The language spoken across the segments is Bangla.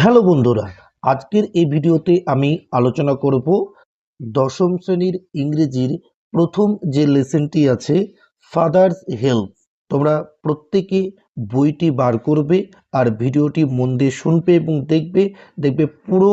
হ্যালো বন্ধুরা, আজকের এই ভিডিওতে আমি আলোচনা করব দশম শ্রেণির ইংরেজির প্রথম যে লেসনটি আছে ফাদার্স হেল্প তোমরা প্রত্যেকে বইটি বার করবে আর ভিডিওটি মন দিয়ে শুনবে এবং দেখবে দেখবে পুরো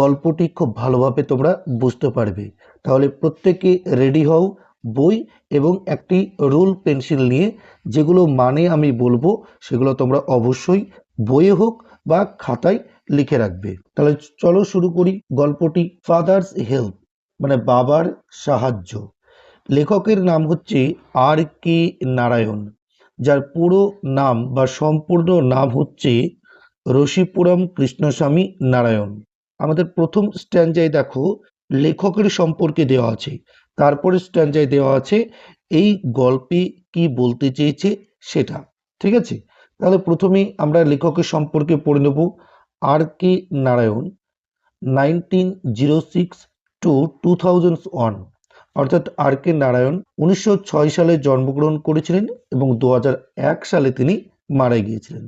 গল্পটি খুব ভালোভাবে তোমরা বুঝতে পারবে। তাহলে প্রত্যেকে রেডি হও বই এবং একটি রুল পেন্সিল নিয়ে যেগুলো মানে আমি বলব, সেগুলো তোমরা অবশ্যই বইয়ে হোক বা খাতায় লিখে রাখবে। তাহলে চলো শুরু করি গল্পটি ফাদার্স হেল্প মানে বাবার সাহায্য। লেখকের নাম হচ্ছে আর কে নারায়ণ, যার পুরো নাম বা সম্পূর্ণ নাম হচ্ছে রশিপুরম কৃষ্ণস্বামী নারায়ণ। আমাদের প্রথম স্ট্যান্ডায় দেখো, লেখকের সম্পর্কে দেওয়া আছে। তারপরে স্ট্যান্ডায় দেওয়া আছে, এই গল্পে কি বলতে চেয়েছে সেটা, ঠিক আছে? তাহলে প্রথমেই আমরা লেখকের সম্পর্কে পড়ে নেব R K Narayan nineteen zero six two two thousand one অর্থাৎ আর কে নারায়ণ উনিশশো ছয় সালে জন্মগ্রহণ করেছিলেন এবং দু সালে তিনি মারা গিয়েছিলেন।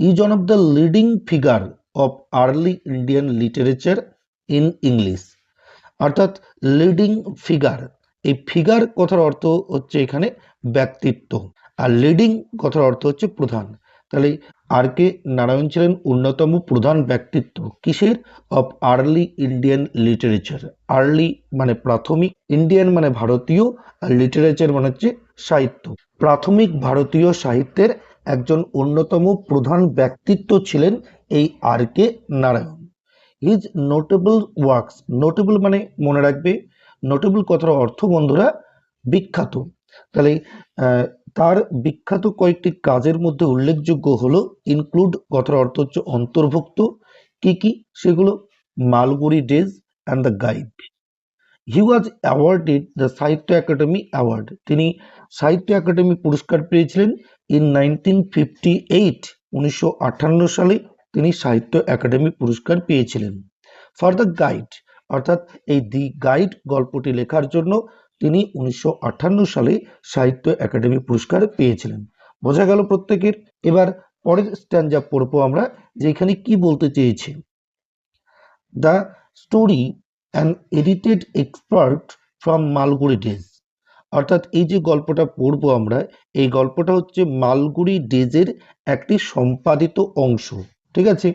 Is one of the leading figure of early Indian literature in English অর্থাৎ লিডিং ফিগার এই ফিগার কথার অর্থ হচ্ছে এখানে ব্যক্তিত্ব, আর লিডিং কথার অর্থ হচ্ছে প্রধান। তাহলে আর কে নারায়ণ ছিলেন অন্যতম প্রধান ব্যক্তিত্ব? কিসের? Of early Indian literature early মানে প্রাথমিক ইন্ডিয়ান মানে ভারতীয়, আর লিটারেচার মানে হচ্ছে সাহিত্য। প্রাথমিক ভারতীয় সাহিত্যের একজন অন্যতম প্রধান ব্যক্তিত্ব ছিলেন এই R K Narayan. His notable works notable মানে মনে রাখবে নোটেবল কথার অর্থ বন্ধুরা, বিখ্যাত। তাহলে তার বিখ্যাত কয়েকটি কাজের মধ্যে উল্লেখযোগ্য হলো ইনক্লুড কথার অর্থ হচ্ছে অন্তর্ভুক্ত, কি কি? সেগুলো Malgudi days and the guide he was awarded the Sahitya Akademi award তিনি সাহিত্য একাডেমি পুরস্কার পেয়েছিলেন ইন নাইনটিন ফিফটি এইট উনিশশো আটান্ন সালে। তিনি সাহিত্য একাডেমি পুরস্কার পেয়েছিলেন। ফর দ্য গাইড অর্থাৎ এই দি গাইড গল্পটি লেখার জন্য তিনি উনিশশো আটান্ন সালে সাহিত্য একাডেমি পুরস্কার পেয়েছিলেন। বোঝা গেল প্রত্যেকের। এবার পরের স্ট্যান্ডা পড়ব আমরা যে এখানে কি বলতে চেয়েছে। The story an edited expert from Malgudi days অর্থাৎ এই যে গল্পটা পড়ব আমরা, এই গল্পটা হচ্ছে মালগুড়ি ডেজের একটি সম্পাদিত অংশ। ঠিক আছে?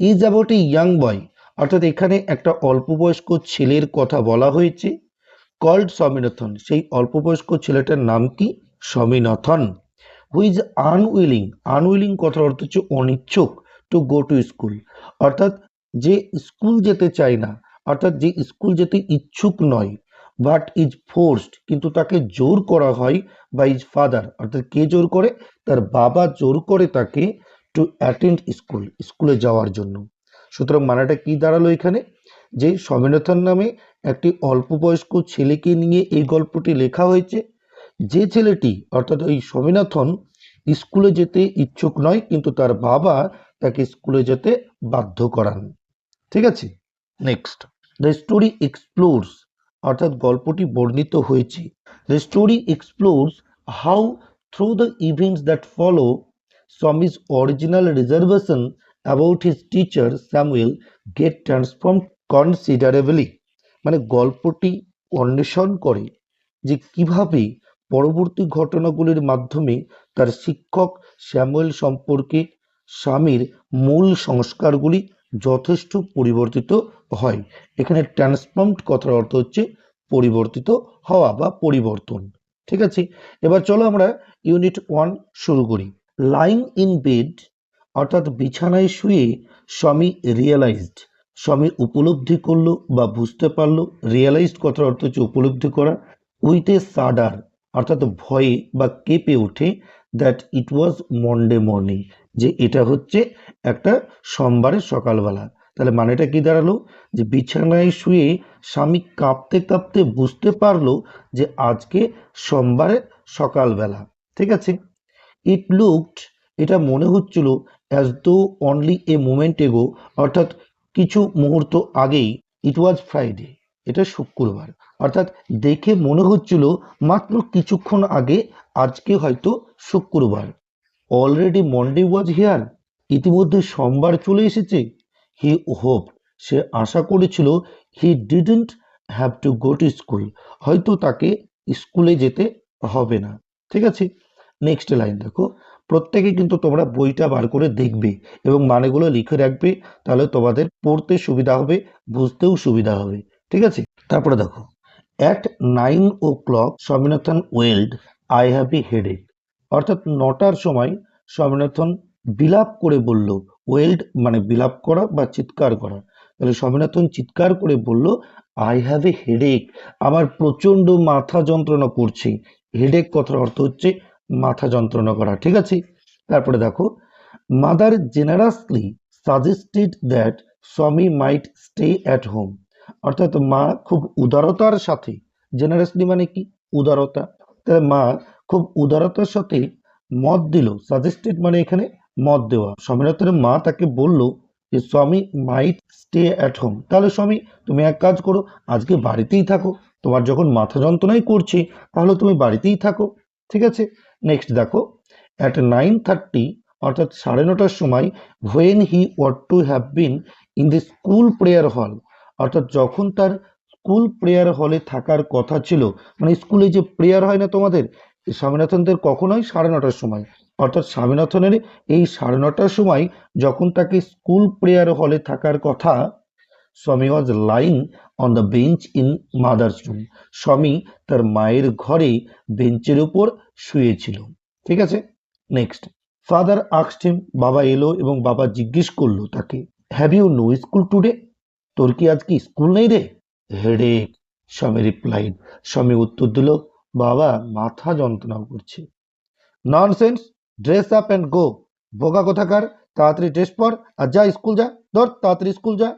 Is about a young boy অর্থাৎ এখানে একটা অল্প বয়স্ক ছেলের কথা বলা হয়েছে কল্ড স্বামীনাথন সেই অল্প বয়স্ক ছেলেটার নাম কি? স্বামীনাথন হুইজ আনউইলিং আনউইলিং কথার অর্থ হচ্ছে অনিচ্ছুক টু গো টু স্কুল অর্থাৎ যে স্কুল যেতে চায় না, অর্থাৎ যে স্কুল যেতে ইচ্ছুক নয় বাট ইজ ফোর্সড কিন্তু তাকে জোর করা হয় বা ইজ ফাদার অর্থাৎ কে জোর করে? তার বাবা জোর করে তাকে টু অ্যাটেন্ড স্কুল স্কুলে যাওয়ার জন্য। সুতরাং মানেটা কি দাঁড়াল এখানে? যে স্বামীনাথন নামে একটি অল্প বয়স্ক ছেলেকে নিয়ে এই গল্পটি লেখা হয়েছে। যে ছেলেটি অর্থাৎ ওই স্বামীনাথন স্কুলে যেতে ইচ্ছুক নয় কিন্তু তার বাবা তাকে স্কুলে যেতে বাধ্য করান। ঠিক আছে? নেক্সট দ্য স্টোরি এক্সপ্লোরস অর্থাৎ গল্পটি বর্ণিত হয়েছে। The story explores how through the events that follow Swami's original reservation about his teacher Samuel get transform considerably মানে গল্পটি অন্বেষণ করে যে কীভাবে পরবর্তী ঘটনাগুলির মাধ্যমে তার শিক্ষক স্যামুয়েল সম্পর্কে স্বামীর মূল সংস্কারগুলি যথেষ্ট পরিবর্তিত হয়। এখানে ট্রান্সফর্মড কথার অর্থ হচ্ছে পরিবর্তিত হওয়া বা পরিবর্তন। ঠিক আছে? এবার চলো আমরা ইউনিট ওয়ান শুরু করি। লাইং ইন বেড অর্থাৎ বিছানায় শুয়ে স্বামী রিয়েলাইজড স্বামী উপলব্ধি করল বা বুঝতে পারল রিয়েলাইজড কথার অর্থ হচ্ছে উপলব্ধি করা উইথ এ সাডার অর্থাৎ ভয়ে বা কেঁপে ওঠে that it was Monday morning যে এটা হচ্ছে একটা সোমবারের সকালবেলা। তাহলে মানেটা কি দাঁড়াল? যে বিছানায় শুয়ে স্বামী কাঁপতে কাঁপতে বুঝতে পারল যে আজকে সোমবারের সকালবেলা, ঠিক আছে? ইট লুকড এটা মনে হচ্ছিল as though only a moment এগো অর্থাৎ কিছু মুহূর্ত আগেই ইট ওয়াজ ফ্রাইডে এটা শুক্রবার। অর্থাৎ দেখে মনে হচ্ছিল মাত্র কিছুক্ষণ আগে, আজকে হয়তো শুক্রবার। অলরেডি মন্ডে ওয়াজ হিয়ার ইতিমধ্যে সোমবার চলে এসেছে। হি হোপ সে আশা করেছিল he didn't have to go to school হয়তো তাকে স্কুলে যেতে হবে না। ঠিক আছে? নেক্সট লাইন দেখো। প্রত্যেকে কিন্তু তোমরা বইটা বার করে দেখবে এবং মানেগুলো লিখে রাখবে, তাহলে তোমাদের পড়তে সুবিধা হবে, বুঝতেও সুবিধা হবে। ঠিক আছে? তারপরে দেখো। At nine o'clock Swaminathan wailed I have a headache অর্থাৎ নটার সময় স্বামীনাথন বিলাপ করে বলল ওয়েল্ড মানে বিলাপ করা বা চিৎকার করা। তাহলে স্বামীনাথন চিৎকার করে বলল আই হ্যাভ এ হেডেক আমার প্রচণ্ড মাথা যন্ত্রণা করছে। হেডেক কথার অর্থ হচ্ছে মাথা যন্ত্রণা করা, ঠিক আছে? তারপরে দেখো মাদার জেনারাসলি সাজেস্টেড দ্যাট স্বামী মাইট স্টে অ্যাট হোম অর্থাৎ মা খুব উদারতার সাথে জেনারাসলি মানে কি? উদারতা। তাহলে মা খুব উদারতার সাথে মত দিল সাজেস্টেড মানে এখানে মত দেওয়া। স্বামীনাথনের মা তাকে বলল যে, স্বামী মাইট স্টে অ্যাট হোম তাহলে স্বামী, তুমি এক কাজ করো, আজকে বাড়িতেই থাকো। তোমার যখন মাথা যন্ত্রণাই করছে, তাহলে তুমি বাড়িতেই থাকো, ঠিক আছে? নেক্সট দেখো অ্যাট নাইন থার্টি অর্থাৎ সাড়ে নটার সময় when he ought to have been in the school prayer hall অর্থাৎ যখন তার স্কুল প্রেয়ার হলে থাকার কথা ছিল মানে স্কুলে যে প্রেয়ার হয় না তোমাদের স্বামীনাথনদের কখন হয় সাড়ে নটার সময়, অর্থাৎ স্বামীনাথনের এই সাড়ে নটার সময় যখন তাকে স্কুল প্রেয়ার হলে থাকার কথা Swami was lying on the bench in mother's room Swami তার মায়ের ঘরে বেঞ্চের উপর শুয়েছিল। ঠিক আছে? নেক্সট ফাদার আক্সড হিম বাবা এলো এবং বাবা জিজ্ঞেস করল তাকে have you no school today তোর কি আজকে স্কুল নেই রে? হেডেক স্বামী রিপ্লাইড স্বামী উত্তর দিল বাবা মাথা যন্ত্রণা করছে। Nonsense dress up and go বোকা কোথাকার? তাড়াতাড়ি ড্রেস পর আর যা স্কুল যা ধর তাড়াতাড়ি স্কুল যা।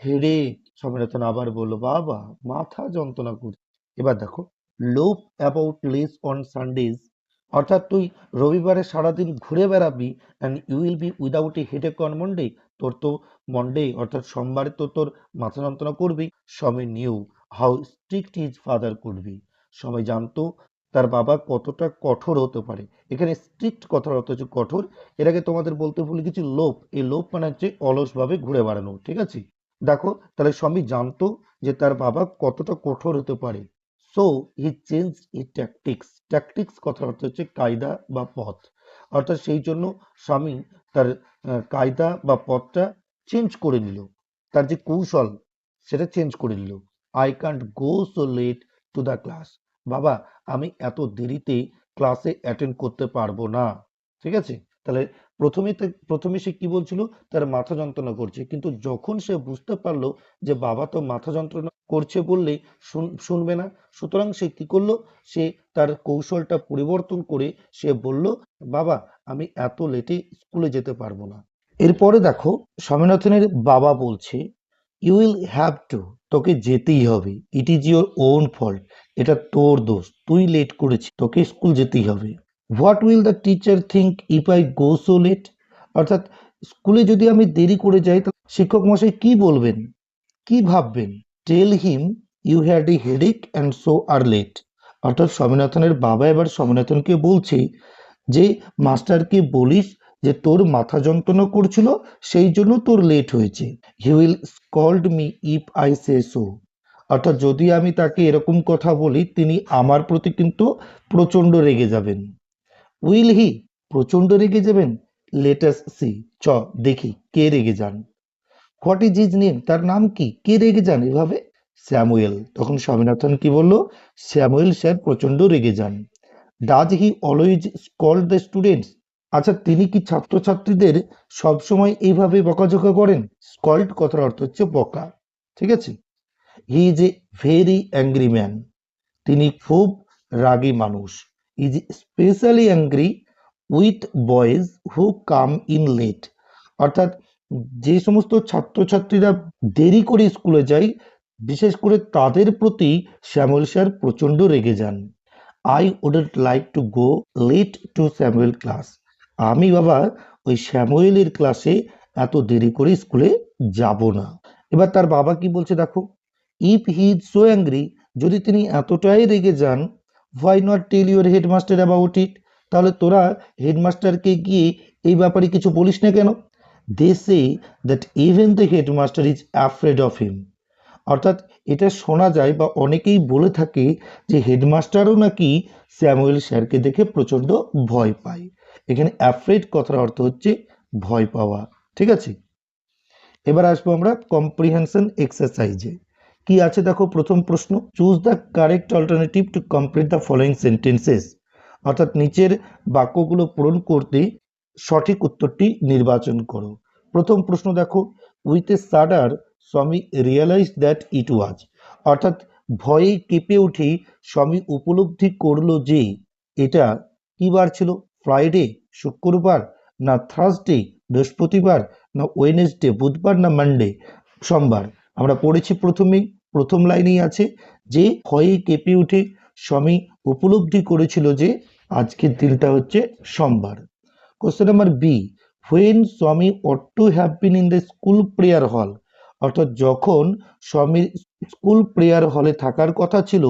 হেডেক স্বামীনাথন আবার বলল, বাবা, মাথা যন্ত্রণা করছে। এবার দেখো, লোভ অ্যাবাউট লেস অন সানডেজ অর্থাৎ তুই রবিবারে সারাদিন ঘুরে বেড়াবি and you will be without a headache on Monday তোর তো মন্ডে অর্থাৎ সোমবারে তো তোর মাথা যন্ত্রণা করবি Swami knew how strict is father করবি সবাই জানতো তার বাবা কতটা কঠোর হতে পারে। এখানে স্ট্রিক্ট কথার অর্থ হচ্ছে কঠোর। এর আগে তোমাদের বলতে ভুলে গেছি, লোভ। এই লোভ মানে হচ্ছে অলসভাবে ঘুরে বেড়ানো, ঠিক আছে? দেখো, তাহলে স্বামী জানতো যে তার বাবা কতটা কঠোর হতে পারে। সো হি চেঞ্জ ই ট্যাকটিক্স ট্যাকটিক্স কথার অর্থ হচ্ছে কায়দা বা পথ। অর্থাৎ সেই জন্য স্বামী তার কায়দা বা পথটা চেঞ্জ করে নিল। তার যে কৌশল, সেটা চেঞ্জ করে নিল। I can't go so late to the class বাবা, আমি এত দেরিতে ক্লাসে অ্যাটেন্ড করতে পারব না। ঠিক আছে? তাহলে প্রথমে প্রথমে সে কি বলছিল? তার মাথা যন্ত্রণা করছে। কিন্তু যখন সে বুঝতে পারল যে বাবা তো মাথা যন্ত্রণা করছে বললে শুন- শুনবে না, সুতরাং সে কি করল? সে তার কৌশলটা পরিবর্তন করে সে বলল, বাবা, আমি এত লেটে স্কুলে যেতে পারব না। এরপরে দেখো, স্বামীনাথনের বাবা বলছে ইউ উইল হ্যাভ টু তোকে যেতেই হবে। It is your own fault এটা তোর দোষ। তুই লেট করেছিস, তোকে স্কুল যেতেই হবে। What will the teacher think if I go so late অর্থাৎ স্কুলে যদি আমি দেরি করে যাই, তাহলে শিক্ষক মশাই কি বলবেন? কি ভাববেন? Tell him you had a headache and so are late অর্থাৎ স্বামীনাথনের বাবা এবার স্বামীনাথনকে বলছে যে, মাস্টারকে বলিস যে, তোর মাথা যন্ত্রণা করছিল, সেই জন্য তোর লেট হয়েছে। He will scold me if I say so অর্থাৎ যদি আমি তাকে এরকম কথা বলি, তিনি আমার প্রতি কিন্তু প্রচণ্ড রেগে যাবেন। Will he? প্রচণ্ড রেগে যাবেন? লেটাস সি চ, দেখি, কে রেগে যান। হোয়াট ইজ হিজ নেম তার নাম কি? কে রেগে যান? এভাবে? স্যামুয়েল। তখন স্বামীনাথন কি বলল? স্যামুয়েল স্যার প্রচণ্ড রেগে যান। Does he always scold the students আচ্ছা তিনি কি ছাত্রছাত্রীদের সবসময় এইভাবে বকাঝকা করেন? স্কল্ড কথার অর্থ হচ্ছে বকা। ঠিক আছে? He is a very angry man তিনি খুব রাগী মানুষ। Is specially angry with boys who come in late অর্থাৎ যে সমস্ত ছাত্রছাত্রীরা দেরি করে স্কুলে যায়, বিশেষ করে তাদের প্রতি শ্যামল স্যার প্রচণ্ড রেগে যান। I wouldn't like to go late to Samuel class আমি বাবা, ওই স্যামুয়েলের ক্লাসে এত দেরি করে স্কুলে যাব না। এবার তার বাবা কি বলছে, দেখো if he is so angry যদি তিনি এতটাই রেগে যান why not tell your headmaster about it তাহলে তোরা হেডমাস্টারকে গিয়ে এই ব্যাপারে কিছু বলিস না কেন? They say that even the headmaster is afraid of him অর্থাৎ এটা শোনা যায় বা অনেকেই বলে থাকে যে হেডমাস্টারও নাকি স্যামুয়েল স্যারকে দেখে প্রচণ্ড ভয় পায়। এখানে অ্যাফ্রেড কথার অর্থ হচ্ছে ভয় পাওয়া। ঠিক আছে? এবার আসব আমরা কম্প্রিহেনশন এক্সারসাইজে কি আছে দেখো? প্রথম প্রশ্ন choose the correct alternative to complete the following sentences অর্থাৎ নিচের বাক্যগুলো পূরণ করতে সঠিক উত্তরটি নির্বাচন করো। প্রথম প্রশ্ন দেখো উইথ এ সাডার স্বামী রিয়েলাইজ দ্যাট ইট ওয়াজ অর্থাৎ ভয়ে কেঁপে উঠে স্বামী উপলব্ধি করল যে এটা কি বার ছিল? ফ্রাইডে শুক্রবার, না থার্সডে বৃহস্পতিবার, না ওয়েনেসডে বুধবার, না মানডে সোমবার। আমরা পড়েছি প্রথমেই, প্রথম লাইনেই আছে যে ভয়ে কেঁপে উঠে স্বামী উপলব্ধি করেছিল যে আজকের দিনটা হচ্ছে সোমবার। Question number B when Swami ought to have been in the school prayer hall অর্থাৎ যখন স্বামীর স্কুল প্রেয়ার হলে থাকার কথা ছিল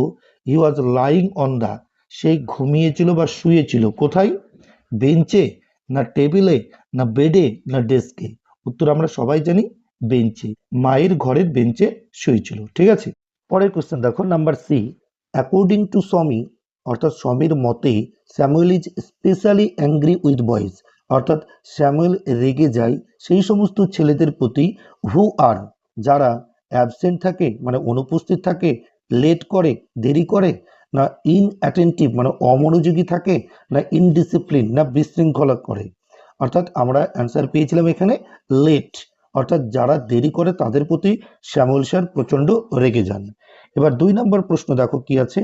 he was lying on the সে ঘুমিয়েছিল বা শুয়েছিল। কোথায়? বেঞ্চে, না টেবিলে, না বেডে, না ডেস্কে? উত্তর আমরা সবাই জানি বেঞ্চে, মায়ের ঘরের বেঞ্চে শুয়েছিল, ঠিক আছে? পরের কোশ্চেন দেখো নাম্বার সি অ্যাকর্ডিং টু স্বামী, অর্থাৎ স্বামীর মতে Samuel is specially angry with boys অর্থাৎ স্যামুয়েল রেগে যায় সেই সমস্ত ছেলেদের প্রতি হু আর যারা অ্যাবসেন্ট থাকে মানে অনুপস্থিত থাকে লেট করে, দেরি করে, না ইন অ্যাটেন্টিভ মানে অমনোযোগী থাকে, না ইনডিসিপ্লিন না বিশৃঙ্খলা করে। অর্থাৎ আমরা অ্যান্সার পেয়েছিলাম এখানে লেট অর্থাৎ যারা দেরি করে তাদের প্রতি শ্যামল স্যার প্রচণ্ড রেগে যান। এবার দুই নম্বর প্রশ্ন দেখো কি আছে?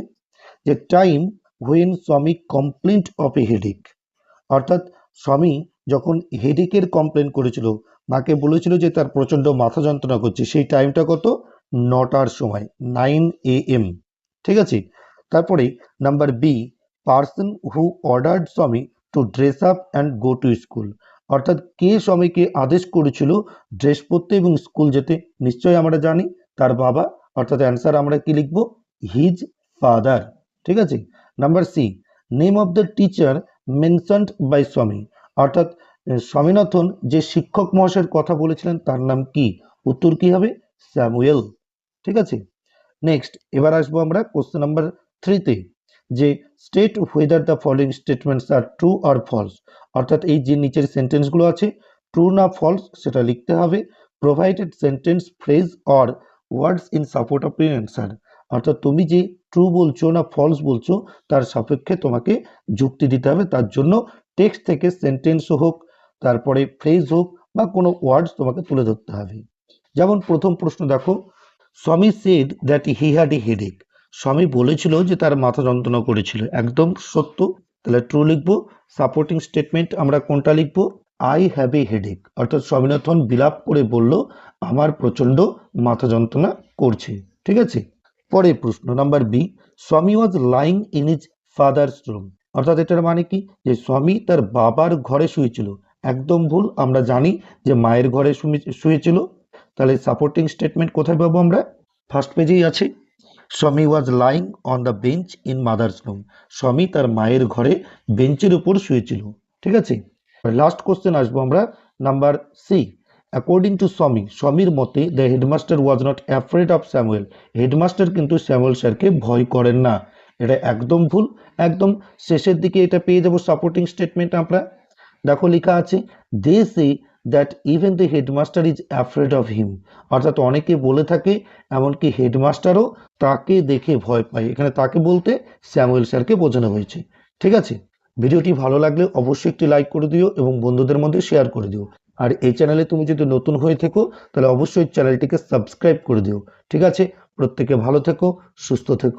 যে টাইম হোয়েন স্বামী কমপ্লেন্ট অফ এ হেডেক অর্থাৎ স্বামী যখন হেডেকের কমপ্লেন করেছিল, মাকে বলেছিল যে তার প্রচণ্ড মাথা যন্ত্রণা করছে, সেই টাইমটা কত? নটার সময় নাইন এ এম ঠিক আছে? তারপরে number B person who ordered Swami to dress up and go to school অর্থাৎ কে স্বামীকে আদেশ করেছিল ড্রেস পরতে এবং স্কুল যেতে? নিশ্চয়ই আমরা জানি। তার বাবা, অর্থাৎ অ্যান্সার আমরা কি লিখব? হিজ ফাদার ঠিক আছে? Number C name of the teacher mentioned by Swami. অর্থাৎ স্বামীনাথন যে শিক্ষক মহাশয়ের কথা বলেছিলেন, তার নাম কি? উত্তর কি হবে? স্যামুয়েল। ঠিক আছে? নেক্সট এবার আসব আমরা কোশ্চেন নাম্বার থ্রিতে যে state whether the following statements are true or false অর্থাৎ এই যে নিচের সেন্টেন্সগুলো আছে ট্রু না ফলস সেটা লিখতে হবে। Provided sentence phrase or words in support of your answer অর্থাৎ তুমি যে ট্রু বলছো না ফলস বলছো, তার সাপেক্ষে তোমাকে যুক্তি দিতে হবে। তার জন্য টেক্সট থেকে সেন্টেন্স হোক, তারপরে ফ্রেজ হোক বা কোনো ওয়ার্ডস তোমাকে তুলে ধরতে হবে। যেমন প্রথম প্রশ্ন দেখো, Swami said that he had a headache Swami বলেছিল যে তার মাথা যন্ত্রণা করেছিল। একদম সত্য। তাহলে ট্রু লিখব সাপোর্টিং স্টেটমেন্ট আমরা কোনটা লিখব? আই হ্যাভ এ হেডেক অর্থাৎ স্বামীনাথন বিলাপ করে বলল, আমার প্রচণ্ড মাথা যন্ত্রণা করছে। ঠিক আছে? পরের প্রশ্ন number B Swami was lying in his father's room অর্থাৎ এটার মানে কি? যে স্বামী তার বাবার ঘরে শুয়েছিল। একদম ভুল, আমরা জানি যে মায়ের ঘরে শুয়ে- শুয়েছিল। তাহলে সাপোর্টিং স্টেটমেন্ট কোথায় পাবো আমরা? ফার্স্ট পেজেই আছে। Swami was lying on the bench in mother's room Swami তার মায়ের ঘরে বেঞ্চের উপর শুয়েছিল। ঠিক আছে? লাস্ট কোশ্চেন আসব আমরা। Number C according two Swami, স্বামীর মতে the headmaster was not afraid of Samuel headmaster কিন্তু স্যামুয়েল স্যারকে ভয় করেন না। এটা একদম ভুল। একদম শেষের দিকে এটা পেয়ে যাব সাপোর্টিং স্টেটমেন্ট আমরা। দেখো লেখা আছে they say that even the headmaster is afraid of him অর্থাৎ অনেকে বলে থাকে, এমনকি হেডমাস্টারও তাকে দেখে ভয় পায়। এখানে তাকে বলতে স্যামুয়েল স্যারকে বোঝানো হয়েছে। ঠিক আছে? ভিডিওটি ভালো লাগলে অবশ্যই একটি লাইক করে দিও এবং বন্ধুদের মধ্যে শেয়ার করে দিও। আর এই চ্যানেলে তুমি যদি নতুন হয়ে থেকো, তাহলে অবশ্যই চ্যানেলটিকে সাবস্ক্রাইব করে দিও। ঠিক আছে? প্রত্যেকে ভালো থেকো, সুস্থ থেকো।